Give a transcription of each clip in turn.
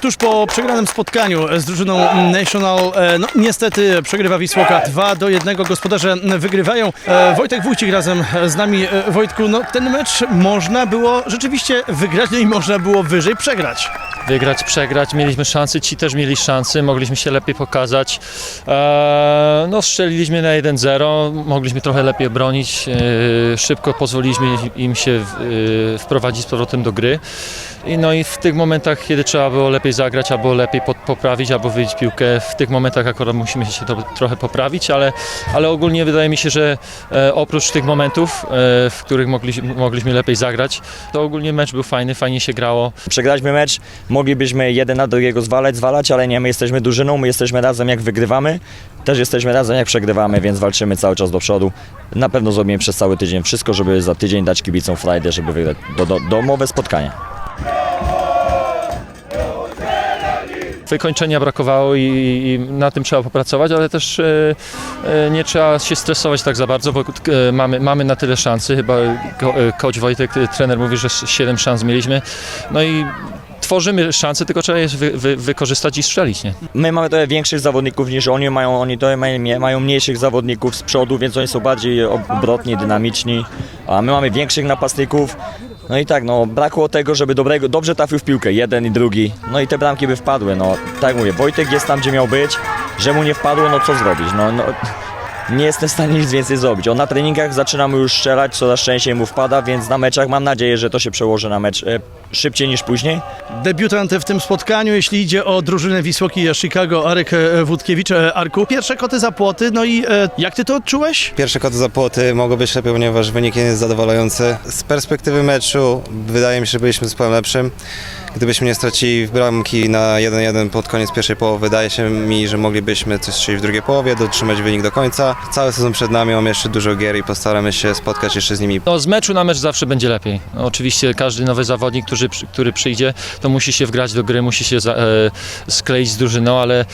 tuż po przegranym spotkaniu z drużyną National, e, no niestety przegrywa Wisłoka 2 do 1. Gospodarze wygrywają. E, Wojtek Wójcik razem z nami. E, Wojtku, no ten mecz można było rzeczywiście wygrać, no i można było wyżej przegrać. Wygrać, przegrać. Mieliśmy szansy, ci też mieli szansy, mogliśmy się lepiej pokazać. Eee, no, strzeliliśmy na 1-0, mogliśmy trochę lepiej bronić. Eee, szybko pozwoliliśmy im się eee, wprowadzić z powrotem do gry. I, no i w tych momentach, kiedy trzeba było lepiej zagrać, albo lepiej poprawić, albo wyjść piłkę, w tych momentach akurat musimy się to, trochę poprawić, ale, ale ogólnie wydaje mi się, że e, oprócz tych momentów, e, w których mogliśmy, mogliśmy lepiej zagrać, to ogólnie mecz był fajny, fajnie się grało. Przegraliśmy mecz, moglibyśmy jeden na drugiego zwalać, zwalać, ale nie, my jesteśmy drużyną, my jesteśmy razem jak wygrywamy, też jesteśmy razem jak przegrywamy, więc walczymy cały czas do przodu. Na pewno zrobimy przez cały tydzień wszystko, żeby za tydzień dać kibicom frajdę, żeby wygrać do, do, domowe spotkania. wykończenia brakowało i, i na tym trzeba popracować, ale też e, e, nie trzeba się stresować tak za bardzo, bo e, mamy, mamy na tyle szansy. Chyba coach Wojtek, trener mówi, że 7 szans mieliśmy. No i tworzymy szanse, tylko trzeba je wy, wy, wykorzystać i strzelić, nie? My mamy trochę większych zawodników niż oni mają, oni trochę mają, mniejszych zawodników z przodu, więc oni są bardziej obrotni, dynamiczni, a my mamy większych napastników. No i tak, no brakło tego, żeby dobrego, dobrze trafił w piłkę, jeden i drugi. No i te bramki by wpadły, no tak mówię, Wojtek jest tam, gdzie miał być, że mu nie wpadło, no co zrobić, no, no nie jestem w stanie nic więcej zrobić. On na treningach zaczynamy już strzelać, coraz częściej mu wpada, więc na meczach mam nadzieję, że to się przełoży na mecz e, szybciej niż później. Debiutant w tym spotkaniu, jeśli idzie o drużynę Wisłoki Chicago, Arek e, Wódkiewicz. E, Arku, pierwsze koty za płoty, no i e, jak ty to odczułeś? Pierwsze koty za płoty mogło być lepiej, ponieważ wynik nie jest zadowalający. Z perspektywy meczu wydaje mi się, że byliśmy zespołem lepszym. Gdybyśmy nie stracili bramki na 1-1 pod koniec pierwszej połowy, wydaje się mi, że moglibyśmy coś strzelić w drugiej połowie, dotrzymać wynik do końca. Cały sezon przed nami, mamy jeszcze dużo gier i postaramy się spotkać jeszcze z nimi No, z meczu na mecz zawsze będzie lepiej. No, oczywiście każdy nowy zawodnik, który, który przyjdzie, to musi się wgrać do gry, musi się za, e, skleić z drużyną, ale e,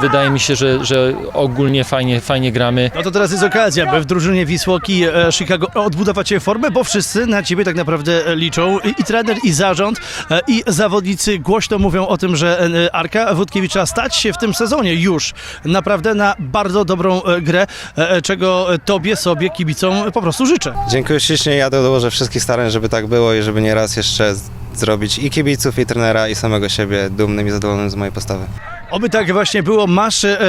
wydaje mi się, że, że ogólnie fajnie, fajnie gramy. No to teraz jest okazja, by w drużynie Wisłoki e, Chicago odbudować się formę, bo wszyscy na ciebie tak naprawdę liczą. I, i trener, i zarząd, i zawodnicy głośno mówią o tym, że e, Arka Wódkiewicza stać się w tym sezonie już naprawdę na bardzo dobrą e, grę, e, czego tobie, sobie, kibicom po prostu życzę. Dziękuję ślicznie, ja dołożę wszystkich starań, żeby tak było i żeby nie raz jeszcze zrobić i kibiców, i trenera, i samego siebie dumnym i zadowolonym z mojej postawy. Oby tak właśnie było. Masz e,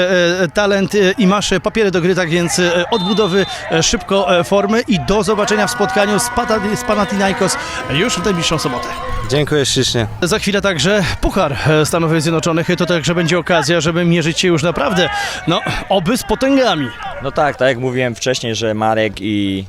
e, talent e, i masz papiery do gry, tak więc e, odbudowy e, szybko e, formy i do zobaczenia w spotkaniu z, Pata- z Panathinaikos już w najbliższą sobotę. Dziękuję ślicznie. Za chwilę także Puchar e, Stanów Zjednoczonych. To także będzie okazja, żeby mierzyć się już naprawdę, no, oby z potęgami. No tak, tak jak mówiłem wcześniej, że Marek i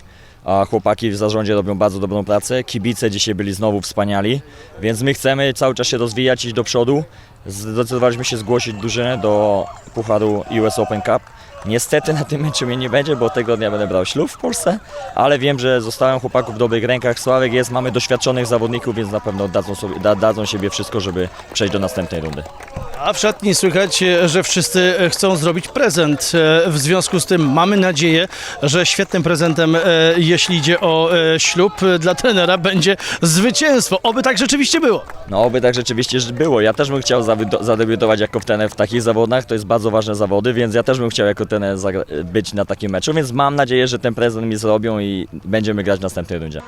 chłopaki w zarządzie robią bardzo dobrą pracę. Kibice dzisiaj byli znowu wspaniali, więc my chcemy cały czas się rozwijać, iść do przodu. Zdecydowaliśmy się zgłosić drużynę do Pucharu US Open Cup. Niestety na tym meczu mnie nie będzie, bo tego dnia będę brał ślub w Polsce, ale wiem, że zostałem chłopaków w dobrych rękach. Sławek jest, mamy doświadczonych zawodników, więc na pewno dadzą, sobie, da, dadzą siebie wszystko, żeby przejść do następnej rundy. A w szatni słychać, e, że wszyscy e, chcą zrobić prezent. E, W związku z tym mamy nadzieję, że świetnym prezentem, jeśli idzie o ślub dla trenera, będzie zwycięstwo. Oby tak rzeczywiście było. No, oby tak rzeczywiście było. Ja też bym chciał zadebiutować jako trener w takich zawodach. To jest bardzo ważne zawody, więc ja też bym chciał jako trener być na takim meczu, więc mam nadzieję, że ten prezent mi zrobią i będziemy grać w następnej rundzie.